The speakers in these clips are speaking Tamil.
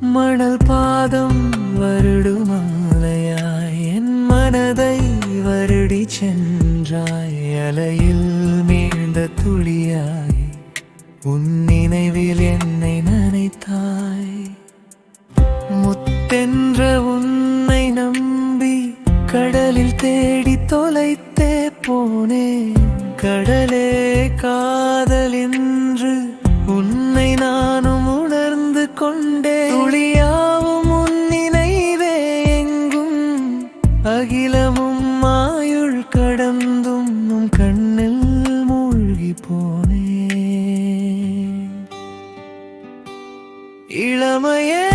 மணல் பாதம் வருடுமாலையாய் என் மனதை வருடி சென்றாய் அலையில் மீழ்ந்த துளியாய் உன் நினைவில் என்னை நினைத்தாய். முத்தென்ற உன்னை நம்பி கடலில் தேடி தொலைத்தே போனேன் கடலே காதல் அகிலமும் மாயுள் கடந்தும் உன் கண்ணில் மூழ்கி போனே. இளமையே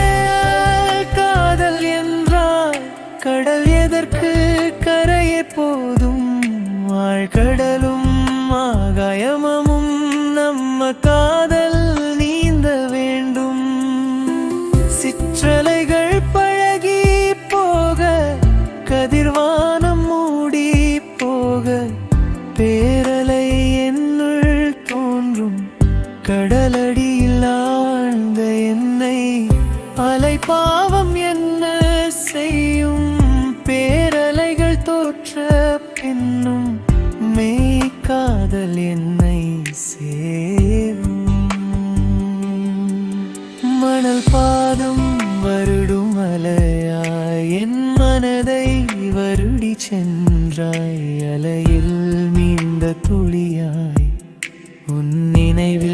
காதல் என்றால் கடல் எதற்கு கரையே போதும்? ஆழ்கடலும் ஆகாயமும் நம்ம காதல் நீந்த வேண்டும். சிற்றலை கடலடியில் ஆழ்ந்த என்னை அலை பாவம் என்ன செய்யும்? பேரலைகள் தோற்ற பின்னும் மெய்காதல் என்னை சேரும். மணல் பாதம் வருடும் அலையாய் என் மனதை வருடி சென்றாய் அலையில் மீந்த துளியாய் உன் நினைவில்